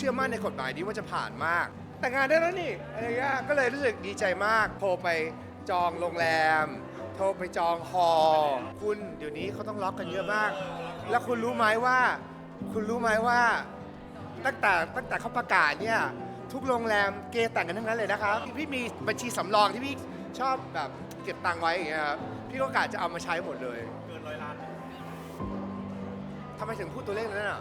ชื่อมั่นในกฎหมายนี้ว่าจะผ่านมาก แต่งงานได้แล้วนี่อะไรเงี้ยก็เลยรู้สึกดีใจมาก โทรไปจองโรงแรม โทรไปจองฮอลล์คุณเดี๋ยวนี้เขาต้องล็อกกันเยอะมาก แล้วคุณรู้ไหมว่า คุณรู้ไหมว่า ตั้งแต่ตั้งแต่เขาประกาศเนี่ยทุกโรงแรมเกย์แต่งกันทั้งนั้นเลยนะครับพี่พี่มีบัญชีสำรองที่พี่ชอบแบบเก็บตังค์ไว้อย่างเงี้ยครับพี่ก็กะจะเอามาใช้หมดเลยเกินร้อยล้านทำไมถึงพูดตัวเลขนั้นอะ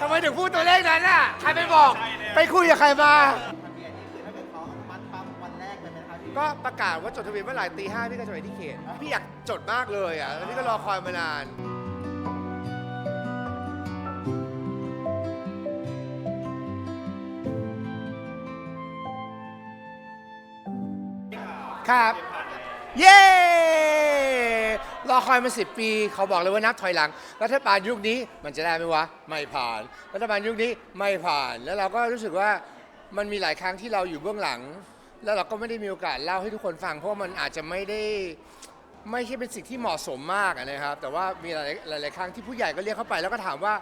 ทำไมถึงพูดตัวเลขนั้นอะ ใครไปบอก ไปคุยกับใครมา ทะเบียนนี่คือถ้าเกิดเขาอนุมัดปั๊บวันแรกเลยไหมครับพี่ก็ประกาศว่าจดทะเบียนเมื่อไหร่ตีห้าพี่ก็จะไปที่เขต พี่อยากจดมากเลยอะแล้วพี่ก็รอคอยมานาน ครับ เย้ รอคอยมาสิปี เขาบอกเลยว่านับถอยหลัง รัฐบาลยุคนี้มันจะได้ไหมวะ ไม่ผ่าน รัฐบาลยุคนี้ไม่ผ่าน แล้วเราก็รู้สึกว่ามันมีหลายครั้งที่เราอยู่เบื้องหลัง แล้วเราก็ไม่ได้มีโอกาสเล่าให้ทุกคนฟัง เพราะว่ามันอาจจะไม่ได้ไม่ใช่เป็นสิ่งที่เหมาะสมมากอะนะครับ แต่ว่ามีหลายหลายครั้งที่ผู้ใหญ่ก็เรียกเข้าไป แล้วก็ถามว่า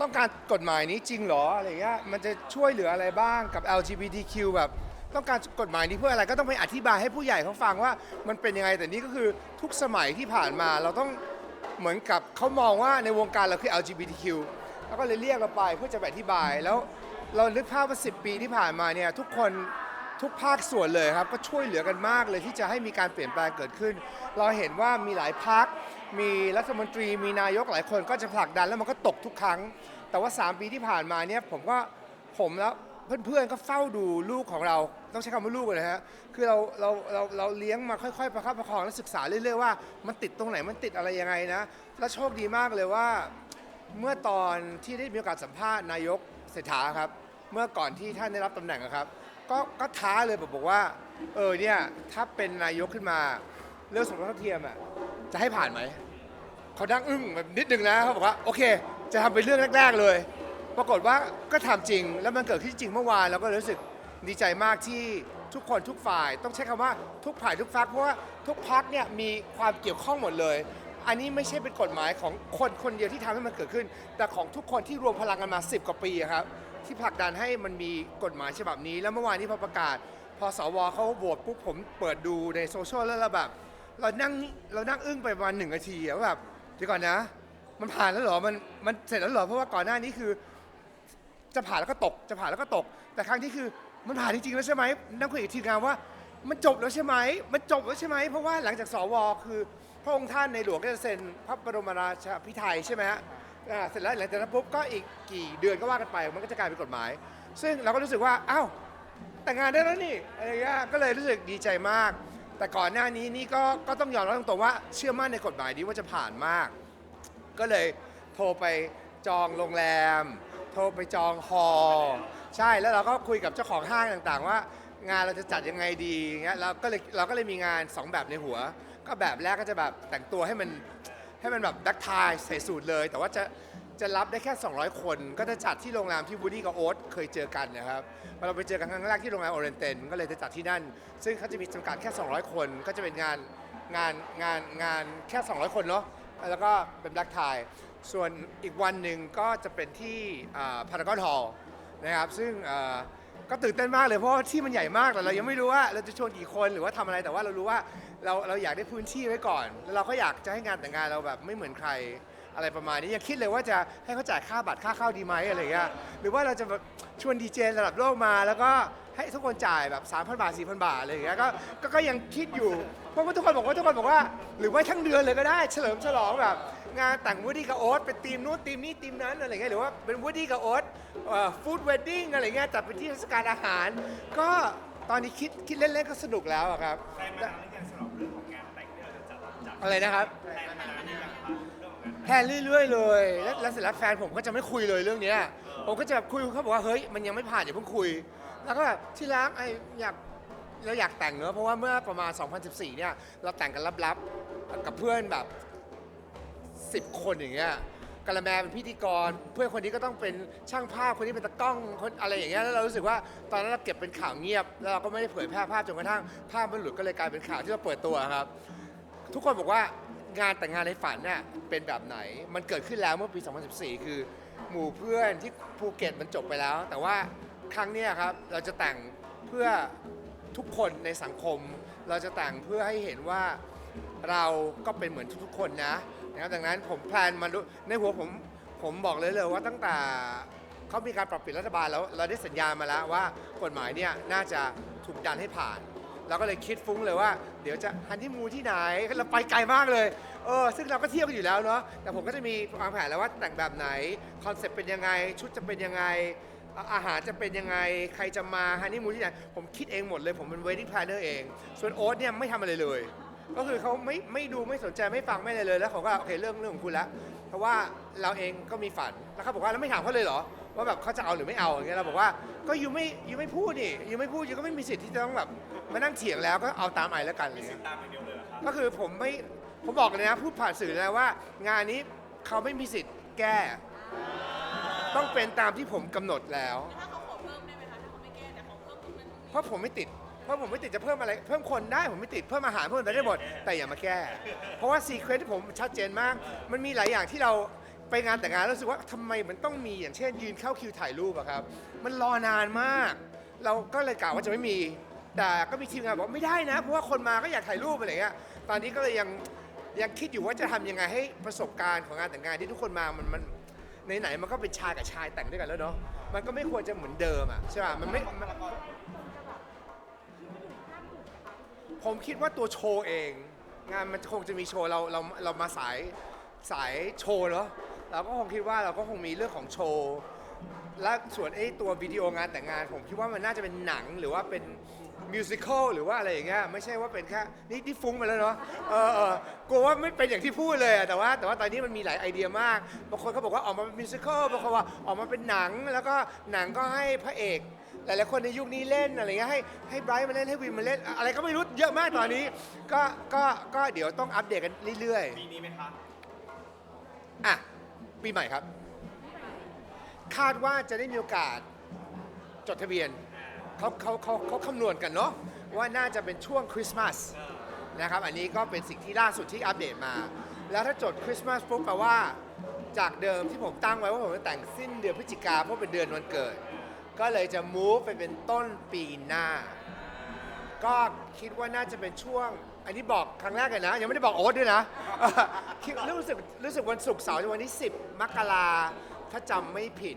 ต้องการกฎหมายนี้จริงเหรออะไรเงี้ยมันจะช่วยเหลืออะไรบ้างกับ LGBTQ แบบ ต้องการกฎหมายนี้เพื่ออะไรก็ต้องไปอธิบายให้ผู้ใหญ่เขาฟังว่า มันเป็นยังไงแต่นี่ก็คือทุกสมัยที่ผ่านมาเราต้องเหมือนกับเขามองว่าในวงการเราคือ LGBTQ แล้วก็เลยเรียกเราไปเพื่อจะไปอธิบาย แล้วเรานึกภาพว่า10 ปีที่ผ่านมาเนี่ยทุกคนทุกภาคส่วนเลยครับก็ช่วยเหลือกันมากเลยที่จะให้มีการเปลี่ยนแปลงเกิดขึ้น เราเห็นว่ามีหลายพักมีรัฐมนตรีมีนายกหลายคนก็จะผลักดันแล้วมันก็ตกทุกครั้ง แต่ว่า 3 ปีที่ผ่านมาเนี่ยผมก็ผมแล้ว เพื่อนๆก็เฝ้าดูลูกของเรา ต้องใช้คำว่าลูกเลยนะฮะคือเราเราเราเราเลี้ยงมาค่อยๆประคับประคองและศึกษาเรื่อยๆว่ามันติดตรงไหนมันติดอะไรยังไงนะแล้วโชคดีมากเลยว่า เมื่อตอนที่ได้มีโอกาสสัมภาษณ์นายกเศรษฐาครับ เมื่อก่อนที่ท่านได้รับตำแหน่งครับ ก็ก็ท้าเลยแบบบอกว่า เออเนี่ยถ้าเป็นนายกขึ้นมาเรื่องสมรสเท่าเทียมอะจะให้ผ่านไหมเขาดังอึ้งแบบนิดนึงนะเขาบอกว่าโอเค จะทำเป็นเรื่องแรก ๆเลย ปรากฏว่าก็ทำจริง แล้วมันเกิดขึ้นจริงเมื่อวานเราก็รู้สึกดีใจมากที่ทุกคนทุกฝ่าย ต้องใช้คำว่าทุกฝ่ายทุกฟักเพราะว่าทุกพักเนี่ยมีความเกี่ยวข้องหมดเลย อันนี้ไม่ใช่เป็นกฎหมายของคนคนเดียวที่ทำให้มันเกิดขึ้น แต่ของทุกคนที่รวมพลังกันมา 10 กว่าปีอะครับ ที่ผลักดันให้มันมีกฎหมายฉบับนี้ แล้วเมื่อวานนี้พอประกาศ พอสวเขาโหวตปุ๊บผมเปิดดูในโซเชียลแล้วเราแบบเรานั่งเรานั่งอึ้งไปประมาณหนึ่งนาทีอะว่าแบบเดี๋ยวก่อนนะ มันผ่านแล้วเหรอมันมันเสร็จแล้วเหรอเพราะว่าก่อนหน้านี้คือ จะผ่านแล้วก็ตก จะผ่านแล้วก็ตก แต่ครั้งที่คือมันผ่านจริงๆแล้วใช่ไหมนั่งคุยกับทีมงานว่า มันจบแล้วใช่ไหมมันจบแล้วใช่ไหมเพราะว่าหลังจากสวคือ พระองค์ท่านในหลวงก็จะเซ็นพระบรมราชาพิไทยใช่ไหมฮะอ่าเสร็จแล้วหลังจากนั้นปุ๊บก็อีกกี่เดือนก็ว่ากันไป มันก็จะกลายเป็นกฎหมาย ซึ่งเราก็รู้สึกว่าอ้าวแต่งงานได้แล้วนี่อะไรเงี้ยก็เลยรู้สึกดีใจมาก แต่ก่อนหน้านี้นี่ก็ก็ต้องยอมรับตรงๆว่าเชื่อมั่นในกฎหมายนี้ว่าจะผ่านมาก ก็เลยโทรไปจองโรงแรม โทรไปจองฮอลล์ใช่แล้วเราก็คุยกับเจ้าของห้างต่างๆว่า งานเราจะจัดยังไงดีเงี้ยเราก็เลยเราก็เลยมีงาน 2 แบบในหัว ก็แบบแรกก็จะแบบแต่งตัวให้มันให้มันแบบดักทายใส่สูทเลย แต่ว่าจะจะรับได้แค่ 200 คน ก็จะจัดที่โรงแรมที่บูดี้กับโอ๊ตเคยเจอกันนะครับพอเราไปเจอกันครั้งแรกที่โรงแรมโอเรนเตนก็เลยจะจัดที่นั่น ซึ่งเขาจะมีจำกัดแค่ 200 คน ก็จะเป็นงานงานงานงานแค่ 200 คนเนาะแล้วก็เป็นแบล็กไทย ส่วนอีกวันหนึ่งก็จะเป็นที่พารากอนฮอลล์นะครับ ซึ่งก็ตื่นเต้นมากเลยเพราะว่าที่มันใหญ่มากแต่เรายังไม่รู้ว่าเราจะชวนกี่คนหรือว่าทำอะไรแต่ว่าเรารู้ว่าเราเราอยากได้พื้นที่ไว้ก่อน แล้วเราก็อยากจะให้งานแต่งงานเราแบบไม่เหมือนใครอะไรประมาณนี้ยังคิดเลยว่าจะให้เขาจ่ายค่าบัตรค่าเข้าดีไหมอะไรเงี้ยหรือว่าเราจะชวนดีเจระดับโลกมาแล้วก็ให้ทุกคนจ่ายแบบ 3,000 บาท 4,000 บาทอะไรอย่างเงี้ยก็ก็ยังคิดอยู่เพราะว่าทุกคนบอกว่าทุกคนบอกว่า หรือว่าทั้งเดือนเลยก็ได้เฉลิมฉลองแบบ งานแต่งวูดดี้กับโอ๊ตเป็นทีมนู้นทีมนี้ทีมนั้นอะไรเงี้ยหรือว่าเป็นวูดดี้กับโอ๊ตฟู้ดเวดดิ้งอะไรเงี้ยจัดเป็นที่เทศกาลอาหาร ก็ตอนนี้คิดคิดเล่นๆก็สนุกแล้วอะครับใครมานานหรือยังสำหรับเรื่องของงานแต่งที่เราจะจัดจัดอะไรนะครับ แพลนมานานหรือยังคะเรื่องของงานแพลนเรื่อยๆเลย แล้วแล้วเสร็จแล้วแฟนผมก็จะไม่คุยเลยเรื่องเนี้ยผมก็จะแบบคุยเขาบอกว่าเฮ้ยมันยังไม่ผ่านอย่าเพิ่งคุย แล้วก็แบบที่รักไออยากเราอยากแต่งเนอะเพราะว่าเมื่อประมาณ 2014 เนี่ยเราแต่งกันลับๆกับเพื่อนแบบ 10 คนอย่างเงี้ยกะละแมเป็นพิธีกร เพื่อนคนนี้ก็ต้องเป็นช่างภาพคนนี้เป็นตากล้องคนอะไรอย่างเงี้ยแล้วเรารู้สึกว่าตอนนั้นเราเก็บเป็นข่าวเงียบแล้วเราก็ไม่ได้เผยแพร่ภาพจนกระทั่งภาพมันหลุดก็เลยกลายเป็นข่าวที่เราเปิดตัวครับ ทุกคนบอกว่างานแต่งงานในฝันเนี่ยเป็นแบบไหน มันเกิดขึ้นแล้วเมื่อปี 2014 คือ หมู่เพื่อนที่ภูเก็ตมันจบไปแล้ว แต่ว่าครั้งเนี้ยครับเราจะแต่งเพื่อทุกคนในสังคม เราจะแต่งเพื่อให้เห็นว่าเราก็เป็นเหมือนทุกๆคนนะ นะครับดังนั้นผมแพลนมาดูในหัวผมผมบอกเลยเลยว่าตั้งแต่เขามีการปรับเปลี่ยนรัฐบาลแล้วเราได้สัญญามาแล้วว่ากฎหมายเนี่ยน่าจะถูกดันให้ผ่าน เราก็เลยคิดฟุ้งเลยว่า เดี๋ยวจะฮันที่มูที่ไหนเราไปไกลมากเลยเออซึ่งเราก็เที่ยวกันอยู่แล้วเนาะแต่ผมก็จะมีวางแผนแล้วว่าแต่งแบบไหนคอนเซ็ปต์เป็นยังไง ชุดจะเป็นยังไงอาหารจะเป็นยังไง ใครจะมาฮันนี่มูที่ไหนผมคิดเองหมดเลย ผมเป็น wedding planner เอง ส่วนโอ๊ตเนี่ยไม่ทำอะไรเลย ก็คือเขาไม่ไม่ดูไม่สนใจไม่ฟังไม่อะไรเลยแล้วเขาก็โอเคเรื่องเรื่องของคุณแล้วเพราะว่าเราเองก็มีฝันแล้วเขาบอกว่าแล้วไม่ถามเขาเลยเหรอว่าแบบเขาจะเอาหรือไม่เอาอย่างเงี้ยเราบอกว่าก็ยูไม่ยูไม่พูดนี่ยูไม่พูดยูก็ไม่มีสิทธิ์ที่จะต้องแบบมานั่งเถียงแล้วก็เอาตามไอแล้วกันอะไรเลยตามอย่างเดียวเลยเหรอครับก็คือผมไม่ผมบอกเลยนะพูดผ่านสื่อเลยนะว่า งานนี้เขาไม่มีสิทธิ์แก้ ต้องเป็นตามที่ผมกำหนดแล้ว ถ้าเขาขอเพิ่มได้ไหมคะถ้าเขาไม่แก้แต่เขาเพิ่มตรงนั้นตรงนี้เพราะผมไม่ติด เพราะผมไม่ติดจะเพิ่มอะไร เพิ่มคนได้ผมไม่ติดเพิ่มอาหารเพิ่มอะไรได้หมดแต่อย่ามาแก้ เพราะว่าซีเควนต์ที่ผมชัดเจนมาก มันมีหลายอย่างที่เราไปงานแต่งงานแล้วรู้สึกว่าทำไมมันต้องมีอย่างเช่น ยืนเข้าคิวถ่ายรูปอะครับ มันรอนานมาก เราก็เลยกล่าวว่าจะไม่มี แต่ก็มีทีมงานบอกไม่ได้นะ เพราะว่าคนมาก็อยากถ่ายรูปอะไรเงี้ยตอนนี้ก็เลยยังยังคิดอยู่ว่าจะทำยังไงให้ประสบการณ์ของงานแต่งงานที่ทุกคนมามันมันไหนๆมันก็เป็นชายกับชายแต่งด้วยกันแล้วเนาะมันก็ไม่ควรจะเหมือนเดิมอะใช่ป่ะมันไม่มัน ผมคิดว่าตัวโชว์เอง งานมันคงจะมีโชว์เราเราเรามาสายสายโชว์เนาะเราก็คงคิดว่าเราก็คงมีเรื่องของโชว์และส่วนไอ้ตัววิดีโองานแต่งงาน ผมคิดว่ามันน่าจะเป็นหนังหรือว่าเป็น มิวสิควลหรือว่าอะไรอย่างเงี้ยไม่ใช่ว่าเป็นแค่นี่นี่ฟุ้งไปแล้วเนาะเออเออกลัวว่าไม่เป็นอย่างที่พูดเลยอะแต่ว่า แต่ว่าตอนนี้มันมีหลายไอเดียมากบางคนเขาบอกว่าออกมาเป็นมิวสิควลบางคนว่าออกมาเป็นหนัง แล้วก็หนังก็ให้พระเอกหลายๆคนในยุคนี้เล่นอะไรเงี้ยให้ให้ไบรท์มาเล่นให้วินมาเล่น อะไรก็ไม่รู้เยอะมากตอนนี้ ก็ก็ก็เดี๋ยวต้องอัปเดตกันเรื่อยปีนี้ไหมคะๆอะปีใหม่ครับ คาดว่าจะได้มีโอกาสจดทะเบียน เขาเขาเขาเขาคำนวณกันเนาะว่าน่าจะเป็นช่วงคริสต์มาสนะครับอันนี้ก็เป็นสิ่งที่ล่าสุดที่อัปเดตมา แล้วถ้าจดคริสต์มาสปุ๊บแปลว่า จากเดิมที่ผมตั้งไว้ว่าผมจะแต่งสิ้นเดือนพฤศจิกาเพราะเป็นเดือนวันเกิด ก็เลยจะ move ไปเป็นต้นปีหน้า ก็คิดว่าน่าจะเป็นช่วง อันนี้บอกครั้งแรกเลยนะ ยังไม่ได้บอกโอ๊ตด้วยนะคิดรู้สึกรู้สึกวันศุกร์เสาร์วันที่ 10 มกราถ้าจำไม่ผิด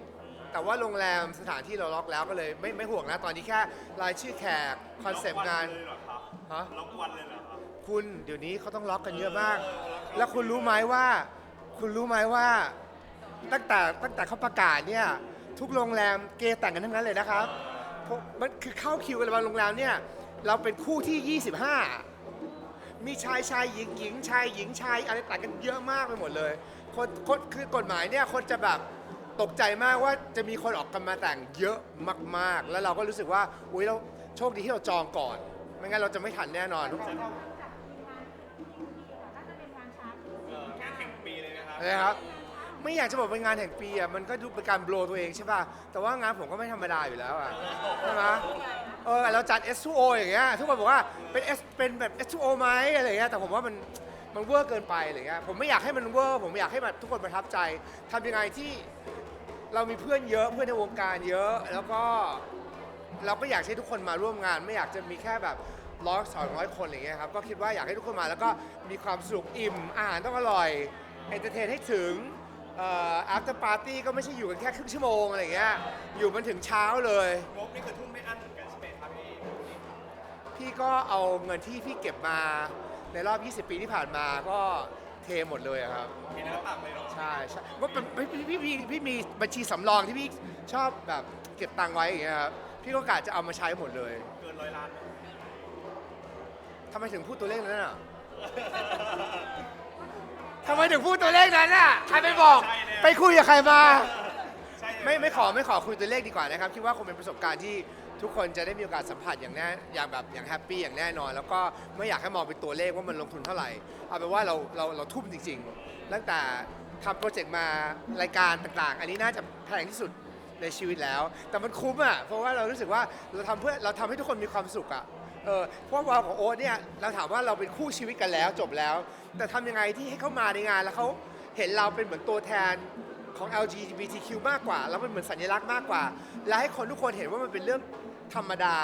แต่ว่าโรงแรมสถานที่เราล็อกแล้วก็เลยไม่ไม่ห่วงนะตอนนี้แค่รายชื่อแขกคอนเซปต์งาน ล็อกวันเลยเหรอครับฮะ ล็อกวันเลยเหรอครับคุณเดี๋ยวนี้เขาต้องล็อกกันเยอะมาก แล้วคุณรู้ไหมว่า คุณรู้ไหมว่า ตั้งแต่ตั้งแต่เขาประกาศเนี่ย ทุกโรงแรมเกย์แต่งกันทั้งนั้นเลยนะครับเพราะมันคือเข้าคิวกันบางโรงแรมเนี่ย เราเป็นคู่ที่ 25 มีชายชายหญิงหญิงชายหญิงชายอะไรแต่งกันเยอะมากไปหมดเลย คนคนคือกฎหมายเนี่ยคนจะแบบ ตกใจมากว่าจะมีคนออกกันมาแต่งเยอะมาก ๆ แล้วเราก็รู้สึกว่าอุ้ยเราโชคดีที่เราจองก่อน ไม่งั้นเราจะไม่ทันแน่นอนทุกคนเอองานแห่งปีเลยนะครับนะครับ ไม่อยากจะบอกเป็นงานแห่งปีอะมันก็ดูเป็นการโบรตัวเองใช่ป่ะแต่ว่างานผมก็ไม่ธรรมดาอยู่แล้วอะใช่ไหมเออเราจัด S2O อย่างเงี้ยทุกคนบอกว่าเป็น S เป็นแบบ S2O ไหมอะไรเงี้ยแต่ผมว่ามันมันเวอร์เกินไปอะไรเงี้ยผมไม่อยากให้มันเวอร์ ผมอยากให้แบบทุกคนประทับใจทำยังไงที่ เรามีเพื่อนเยอะเพื่อนในวงการเยอะแล้วก็เราก็อยากให้ทุกคนมาร่วมงาน ไม่อยากจะมีแค่แบบร้อยสองร้อยคนอะไรเงี้ยครับก็คิดว่าอยากให้ทุกคนมาแล้วก็มีความสนุกอิ่มอาหารต้องอร่อยเอนเตอร์เทนให้ถึงเอ่อ after party ก็ไม่ใช่อยู่กันแค่ครึ่งชั่วโมงอะไรอย่างเงี้ยอยู่มันถึงเช้าเลย งบนี่คือทุ่มไม่อั้นเหมือนกันใช่ไหมครับพี่พี่ก็เอาเงินที่พี่เก็บมาในรอบ 20 ปีที่ผ่านมาก็ เทหมดเลยอะครับเห็นแล้วปากเลยเหรอใช่ใช่ว่าเป็นพี่พี่พี่พี่มีบัญชีสำรองที่พี่ชอบแบบเก็บตังค์ไว้อย่างเงี้ยครับ พี่ก็กะจะเอามาใช้หมดเลยเกินร้อยล้านไหมทำไมถึงพูดตัวเลขนั้นอะทำไมถึงพูดตัวเลขนั้นอะ ใครไปบอก ไปคุยกับใครมา ใช่เลยไม่ไม่ขอไม่ขอคุยตัวเลขดีกว่านะครับ คิดว่าคงเป็นประสบการณ์ที่ ทุกคนจะได้มีโอกาสสัมผัสอย่างแน่อย่างแบบอย่างแฮปปี้อย่างแน่นอน แล้วก็ไม่อยากให้มองเป็นตัวเลขว่ามันลงทุนเท่าไหร่เอาเป็นว่าเราเราเราทุ่มจริงๆ ตั้งแต่ทำโปรเจกต์มารายการต่างๆ อันนี้น่าจะแพงที่สุดในชีวิตแล้ว แต่มันคุ้มอะเพราะว่าเรารู้สึกว่าเราทำเพื่อเราทำให้ทุกคนมีความสุขอะเออเพราะว่าของโอ๊ตเนี่ยเราถามว่าเราเป็นคู่ชีวิตกันแล้วจบแล้ว แต่ทำยังไงที่ให้เขามาในงานแล้วเขาเห็นเราเป็นเหมือนตัวแทน ของ LGBTQ มากกว่า แล้วมันเหมือนสัญลักษณ์มากกว่า และให้คนทุกคนเห็นว่ามันเป็นเรื่องธรรมดา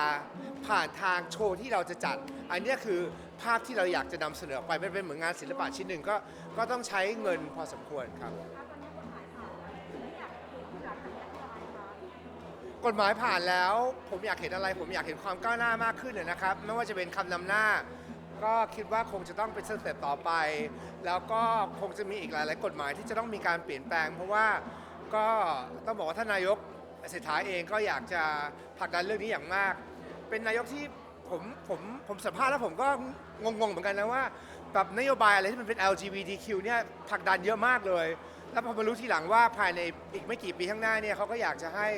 ผ่านทางโชว์ที่เราจะจัด อันนี้คือภาพที่เราอยากจะนำเสนอไปมันเป็นเหมือนงานศิลปะชิ้นหนึ่งก็ก็ต้องใช้เงินพอสมควรครับ กฎหมายผ่านแล้วผมอยากเห็นอะไร ผมอยากเห็นความก้าวหน้ามากขึ้นนะนะครับ ไม่ว่าจะเป็นคำนำหน้า ก็คิดว่าคงจะต้องเป็นสเต็ปต่อไป แล้วก็คงจะมีอีกหลาย ๆ กฎหมายที่จะต้องมีการเปลี่ยนแปลง เพราะว่าก็ต้องบอกว่าท่านนายกเศรษฐาเองก็อยากจะผลักดันเรื่องนี้อย่างมาก เป็นนายกที่ผมผมผมสัมภาษณ์แล้วผมก็งงๆเหมือนกันนะว่าแบบนโยบายอะไรที่มันเป็น LGBTQ เนี่ยผลักดันเยอะมากเลย แล้วพอมารู้ทีหลังว่าภายในอีกไม่กี่ปีข้างหน้าเนี่ยเขาก็อยากจะให้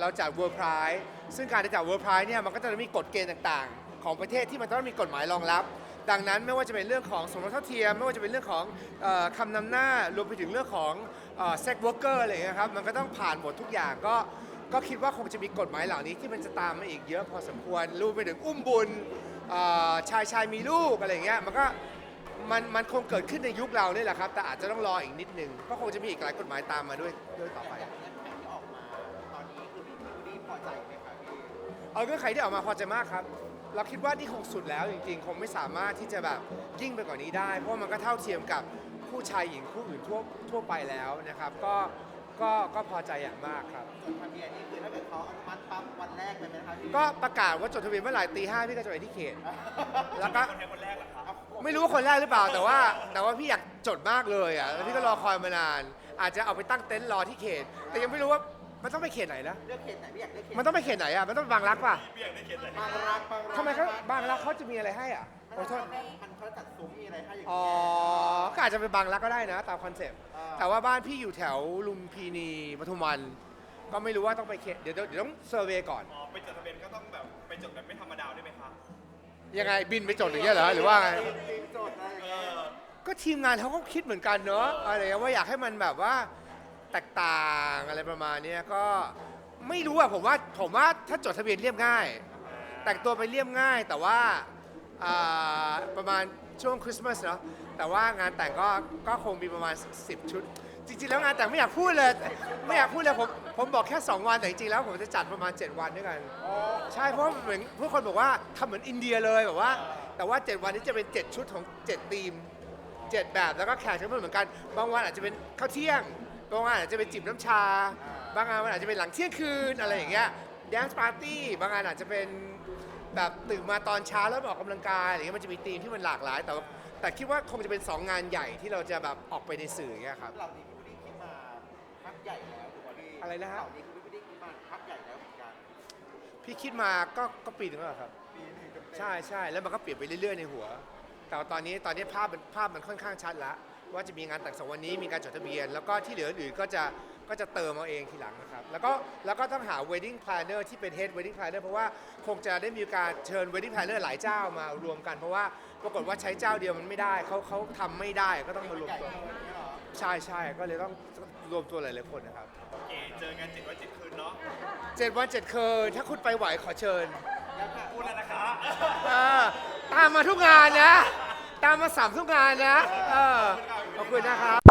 เราจัด World Pride ซึ่งการจะจัด World Pride เนี่ยมันก็จะมีกฎเกณฑ์ต่างๆ ของประเทศที่มันต้องมีกฎหมายรองรับ ดังนั้นไม่ว่าจะเป็นเรื่องของสมรสเท่าเทียม ไม่ว่าจะเป็นเรื่องของเออคำนำหน้ารวมไปถึงเรื่องของเซ็กวอร์เกอร์อะไรอย่างเงี้ยครับมันก็ต้องผ่านหมดทุกอย่างก็ก็คิดว่าคงจะมีกฎหมายเหล่านี้ที่มันจะตามมาอีกเยอะพอสมควรรวมไปถึงอุ้มบุญเอ่อชายชายมีลูกอะไรอย่างเงี้ยมันก็มันมันคงเกิดขึ้นในยุคเราเนี่ยแหละครับ แต่อาจจะต้องรออีกนิดนึงก็คงจะมีอีกหลายกฎหมายตามมาด้วยด้วยต่อไปอย่างเงื่อนไขที่ออกมาตอนนี้คือพี่วูดดี้พอใจไหมคะพี่เอาเงื่อนไขที่ออกมาพอใจมากครับ เราคิดว่านี่คงสุดแล้วจริงๆ คงไม่สามารถที่จะแบบยิ่งไปกว่านี้ได้ เพราะว่ามันก็เท่าเทียมกับผู้ชายหญิงคู่อื่นทั่วทั่วไปแล้วนะครับ ก็ก็ก็พอใจอย่างมากครับจดทะเบียนนี่คือถ้าเกิดเขาอนุมัติปั๊บวันแรกเลยไหมคะพี่ก็ประกาศว่าจดทะเบียนเมื่อไหร่ตีห้าพี่ก็จะไปที่เขต แล้วก็ คนไทยคนแรกเหรอครับ ไม่รู้ว่าคนแรกหรือเปล่าแต่ว่า แต่ว่าพี่อยากจดมากเลยอะแล้วพี่ก็รอคอยมานาน อาจจะเอาไปตั้งเต็นท์รอที่เขต แต่ยังไม่รู้ว่า มันต้องไปเขตไหนนะเลือกเขตไหนพี่อยากเลือกเขตมันต้องไปเขตไหนอะ มันต้องไปบางรักป่ะเบี่ยงได้เขียนเลยบางรักบางรักทำไมเขาบางรักเขาจะมีอะไรให้อะขอโทษ มันเขาจัดซุ้มมีอะไรให้อย่างอ๋อ เงี้ย ก็อาจจะเป็นบางรักก็ได้นะ ตามคอนเซปต์ อ่า แต่ว่าบ้านพี่อยู่แถวลุมพินีปทุมวัน ก็ไม่รู้ว่าต้องไปเขตเดี๋ยวเดี๋ยวเดี๋ยวต้องเซอร์เวย์ก่อน อ๋อไปจดทะเบียนก็ต้องแบบไปจดแบบไม่ธรรมดาได้ไหมคะยังไงบินไปจดอย่างเงี้ยเหรอ หรือว่าไงทีมโจทย์อะไรอย่างเอเงี้ยอก็ทีมงานเขาก็คิดเหมือนกันเนอะอะไรเงี้ยว่าอยากให้มันแบบว่า แตกต่างอะไรประมาณเนี้ยก็ไม่รู้อะผมว่าผมว่าถ้าจดทะเบียนเรียบง่าย แต่งตัวไปเรียบง่าย แต่ว่าอ่าประมาณช่วงคริสต์มาสเนาะแต่ว่างานแต่งก็ก็คงมีประมาณ 10 ชุด จริงๆ แล้วงานแต่งไม่อยากพูดเลย ไม่อยากพูดเลยผมผมบอกแค่ 2 วันแต่จริงๆแล้วผมจะจัดประมาณ 7 วันด้วยกันใช่เพราะเหมือนผู้คนบอกว่าทำเหมือนอินเดียเลยแบบว่า แต่ว่า 7 วันนี้จะเป็น 7 ชุดของ7ธีม 7 แบบแล้วก็แขกจะไม่เหมือนกัน บางวันอาจจะเป็นข้าวเที่ยง บางวันอาจจะเป็นจิบน้ำชา บางงานมันอาจจะเป็นหลังเที่ยงคืนอะไรอย่างเงี้ยแดนซ์ปาร์ตี้บางงานอาจจะเป็นแบบตื่นมาตอนเช้าแล้วมาออกกำลังกายอะไรเงี้ยมันจะมีธีมที่มันหลากหลาย แต่ว่าแต่คิดว่าคงจะเป็น 2 งานใหญ่ที่เราจะแบบออกไปในสื่ออย่างเงี้ยครับเหล่านี้พี่วูดดี้คิดมาพักใหญ่แล้วถูกไหมพี่อะไรนะฮะเหล่านี้คือพี่วูดดี้คิดมาพักใหญ่แล้วเหมือนกันพี่คิดมาก็ก็ปีหนึงแล้วเหรอครับปีหนึ่งเต็มๆใช่ใช่แล้วมันก็เปลี่ยนไปเรื่อยๆในหัว แต่ว่าตอนนี้ตอนนี้ภาพมันภาพมันค่อนข้างชัดแล้ว ว่าจะมีงานแต่งสองวันนี้มีการจดทะเบียน แล้วก็ที่เหลืออื่นๆก็จะก็จะเติมเอาเองทีหลังนะครับ แล้วก็แล้วก็ต้องหา wedding planner ที่เป็น head wedding planner เพราะว่าคงจะได้มีการเชิญ wedding planner หลายเจ้ามารวมกัน เพราะว่าปรากฏว่าใช้เจ้าเดียวมันไม่ได้เขาเขาทำไม่ได้ก็ต้องมารวมใหญ่ตัวขนาดนี้เหรอใช่ใช่ก็เลยต้องรวมตัวหลายๆคนนะครับโอเคเจอกันเจ็ดวันเจ็ดคืนเนาะเจ็ดวันเจ็ดคืนถ้าคุณไปไหวขอเชิญแล้วค่ะพูดแล้วนะคะเออตามมาทุกงานนะ ตามมาสามทุกงานนะ เออขอบคุณนะครับ